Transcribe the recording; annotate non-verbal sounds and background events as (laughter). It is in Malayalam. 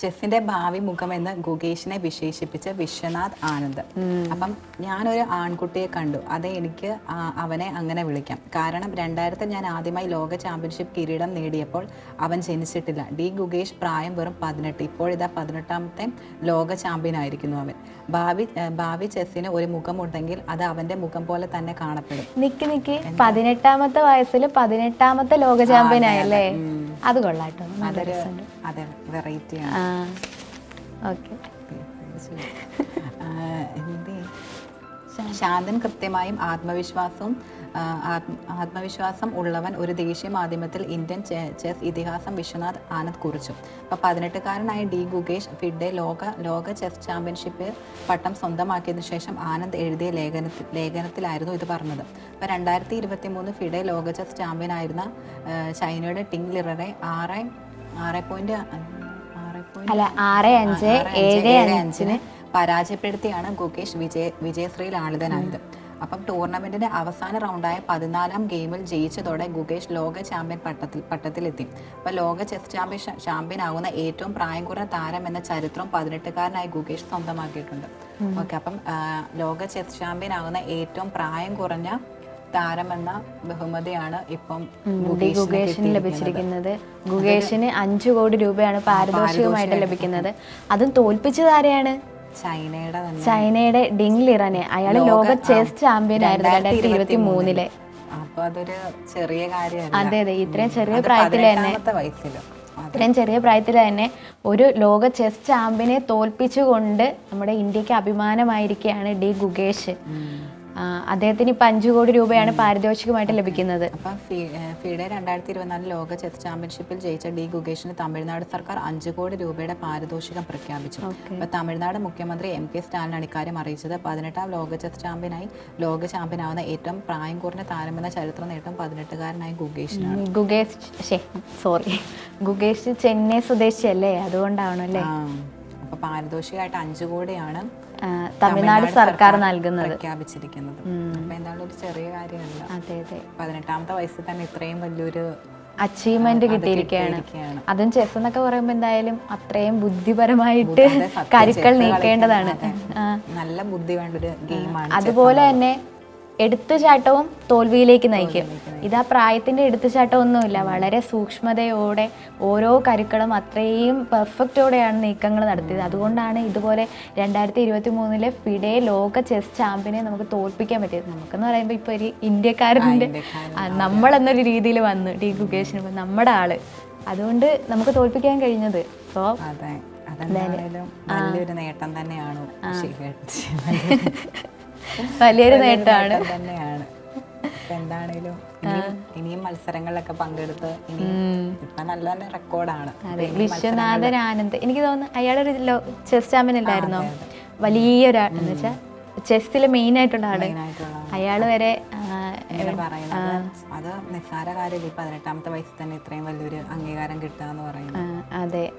ചെസ്സിന്റെ ഭാവി മുഖമെന്ന് ഗുഗേഷിനെ വിശേഷിപ്പിച്ച വിശ്വനാഥ് ആനന്ദ്. അപ്പം ഞാനൊരു ആൺകുട്ടിയെ കണ്ടു. അത് എനിക്ക് അവനെ അങ്ങനെ വിളിക്കാം. കാരണം രണ്ടായിരത്തിൽ ഞാൻ ആദ്യമായി ലോക ചാമ്പ്യൻഷിപ്പ് കിരീടം നേടിയപ്പോൾ അവൻ ജനിച്ചിട്ടില്ല. ഡി ഗുഗേഷ് പ്രായം വെറും പതിനെട്ട്. ഇപ്പോഴിതാ പതിനെട്ടാമത്തെ ലോക ചാമ്പ്യൻ ആയിരിക്കുന്നു അവൻ. ഭാവി ഭാവി ചെസ്സിന് ഒരു മുഖമുണ്ടെങ്കിൽ അത് അവന്റെ മുഖം പോലെ തന്നെ കാണപ്പെടും. നിക്ക് നിക്ക്. പതിനെട്ടാമത്തെ വയസ്സിൽ പതിനെട്ടാമത്തെ ലോക ചാമ്പ്യൻ ആയല്ലേ? അത് കൊള്ളാട്ടോ നല്ല രസമുണ്ട്. അതെ വെറൈറ്റിയാണ് ആ ഓക്കെ. ശാന്തൻ കൃത്യമായും ആത്മവിശ്വാസവും ആത്മവിശ്വാസം ഉള്ളവൻ ഒരു ദേശീയ മാധ്യമത്തിൽ ഇന്ത്യൻ ചെസ് ഇതിഹാസം വിശ്വനാഥ് ആനന്ദ് കുറിച്ചു. അപ്പോൾ പതിനെട്ടുകാരനായ ഡി ഗുകേഷ് ഫിഡെ ലോക ലോക ചെസ് ചാമ്പ്യൻഷിപ്പ് പട്ടം സ്വന്തമാക്കിയതിനു ശേഷം ആനന്ദ് എഴുതിയ ലേഖനത്തിൽ ലേഖനത്തിലായിരുന്നു ഇത് പറഞ്ഞത്. അപ്പോൾ രണ്ടായിരത്തി ഇരുപത്തി മൂന്ന് ഫിഡെ ലോക ചെസ് ചാമ്പ്യൻ ആയിരുന്ന ആ, ചൈനയുടെ ടിങ് ലിററെ ആറ് ആറ് പോയിന്റ് ആറ് അല്ല ആറ് അഞ്ച് ഏഴ് അഞ്ചിന് പരാജയപ്പെടുത്തിയാണ് ഗുകേഷ് വിജയ വിജയശ്രീയിൽ ആളിതനായത്. അപ്പം ടൂർണമെന്റിന്റെ അവസാന റൗണ്ടായ പതിനാലാം ഗെയിമിൽ ജയിച്ചതോടെ ഗുകേഷ് ലോക ചാമ്പ്യൻ പട്ടത്തിൽ പട്ടത്തിലെത്തി. അപ്പോൾ ലോക ചെസ് ചാമ്പ്യൻ ചാമ്പ്യൻ ആകുന്ന ഏറ്റവും പ്രായം കുറഞ്ഞ താരം എന്ന ചരിത്രം പതിനെട്ടുകാരനായ ഗുകേഷ് സ്വന്തമാക്കിയിട്ടുണ്ട്. ഓക്കെ അപ്പം ലോക ചെസ് ചാമ്പ്യൻ ആകുന്ന ഏറ്റവും പ്രായം കുറഞ്ഞ താരമെന്ന എന്ന ബഹുമതിയാണ് ഇപ്പം ഗുകേഷിന് ഗുഗേഷിന് ലഭിച്ചിരിക്കുന്നത്. ഗുകേഷിന് അഞ്ചു കോടി രൂപയാണ് പാരിതോഷികമായിട്ട് ലഭിക്കുന്നത്. അതും തോൽപ്പിച്ചത് ആരെയാണ്? ചൈനയുടെ തന്നെ. ചൈനയുടെ ഡിങ് ലിറനെ. അയാൾ ലോക ചെസ് ചാമ്പ്യൻ ആയിരുന്നു രണ്ടായിരത്തി ഇരുപത്തി മൂന്നിലെ അപ്പൊ അതൊരു ചെറിയ കാര്യമല്ല? അതെ അതെ. ഇത്രയും ചെറിയ പ്രായത്തിൽ തന്നെ ഇത്രയും ചെറിയ പ്രായത്തിൽ തന്നെ ഒരു ലോക ചെസ് ചാമ്പ്യനെ തോൽപ്പിച്ചുകൊണ്ട് നമ്മുടെ ഇന്ത്യയ്ക്ക് അഭിമാനമായിരിക്കുകയാണ് ഡി ഗുഗേഷ് അദ്ദേഹത്തിന് ഇപ്പൊ അഞ്ചു കോടി രൂപയാണ് പാരിതോഷികമായിട്ട് ലഭിക്കുന്നത്. അപ്പം ഫിഡെ രണ്ടായിരത്തി ഇരുപത്തിനാല് ലോക ചെസ് ചാമ്പ്യൻഷിപ്പിൽ ജയിച്ച ഡി ഗുഗേഷിന് തമിഴ്നാട് സർക്കാർ അഞ്ച് കോടി രൂപയുടെ പാരിതോഷികം പ്രഖ്യാപിച്ചു. അപ്പോൾ അപ്പൊ തമിഴ്നാട് മുഖ്യമന്ത്രി എം കെ സ്റ്റാലിനാണ് ഇക്കാര്യം അറിയിച്ചത്. പതിനെട്ടാം ലോക ചെസ് ചാമ്പ്യനായി ലോക ചാമ്പ്യനാവുന്ന ഏറ്റവും പ്രായം കുറഞ്ഞ താരമെന്ന ചരിത്ര നേട്ടം പതിനെട്ടുകാരനായ ഗുഗേഷിനാണ് ഗുഗേഷ് ശേ സോറി ഗുഗേഷ് ചെന്നൈ സ്വദേശിയല്ലേ? അതുകൊണ്ടാവണം അല്ലേ ആ, അപ്പൊ പാരിതോഷികമായിട്ട് അഞ്ചു കോടിയാണ് തമിഴ്നാട് സർക്കാർ നൽകുന്നത്. പ്രഖ്യാപിച്ചിരിക്കുന്നത്. അപ്പൊ എന്തായാലും ഒരു ചെറിയ കാര്യമല്ല. അതെ അതെ. പതിനെട്ടാമത്തെ വയസ്സിൽ തന്നെ ഇത്രയും വലിയൊരു അച്ചീവ്മെന്റ് കിട്ടിയിരിക്കുകയാണ്. അതും ചെസ് എന്നൊക്കെ പറയുമ്പോൾ എന്തായാലും അത്രയും ബുദ്ധിപരമായിട്ട് കരുക്കൾ നീക്കേണ്ടതാണ്. നല്ല ബുദ്ധി വേണ്ട ഒരു ഗെയിമാണ് അതുപോലെ തന്നെ എടുത്തുചാട്ടവും തോൽവിയിലേക്ക് നയിക്കും. ഇതാ പ്രായത്തിന്റെ എടുത്തുചാട്ടമൊന്നുമില്ല. വളരെ സൂക്ഷ്മതയോടെ ഓരോ കരുക്കളും അത്രയും പെർഫെക്റ്റോടെയാണ് നീക്കങ്ങൾ നടത്തിയത്. അതുകൊണ്ടാണ് ഇതുപോലെ രണ്ടായിരത്തി ഇരുപത്തി മൂന്നിലെ ഫിഡെ ലോക ചെസ് ചാമ്പ്യനെ നമുക്ക് തോൽപ്പിക്കാൻ പറ്റിയത്. നമുക്കെന്ന് പറയുമ്പോൾ ഇപ്പോൾ ഒരു ഇന്ത്യക്കാരന്റെ നമ്മളെന്നൊരു രീതിയിൽ വന്നു ടി ഇപ്പം നമ്മുടെ ആൾ. അതുകൊണ്ട് നമുക്ക് തോൽപ്പിക്കാൻ കഴിഞ്ഞത്. സോ അതെ. അതെന്തായാലും നല്ലൊരു നേട്ടം തന്നെയാണ് (laughs) വലിയൊരു നേട്ടമാണ്. തന്നെയാണ്. എന്താണേലും ഇനിയും- മത്സരങ്ങളിലൊക്കെ പങ്കെടുത്ത് ഇപ്പൊ നല്ല തന്നെ റെക്കോർഡാണ്. വിശ്വനാഥൻ ആനന്ദ്. എനിക്ക് തോന്നുന്നു അയാളൊരു ചെസ് ചാമ്പ്യൻ അല്ലായിരുന്നോ? വലിയൊരാൾ. എന്ന് വെച്ചാൽ ചെസ്സിൽ മെയിൻ ആയിട്ടുള്ള ആൾ. അയാൾ വരെ അത് നിസ്സാര കാര്യമില്ല പതിനെട്ടാമത്തെ വയസ്സിൽ തന്നെ ഇത്രയും വലിയൊരു അംഗീകാരം കിട്ടുക എന്ന് പറയുന്നത്. അതെ.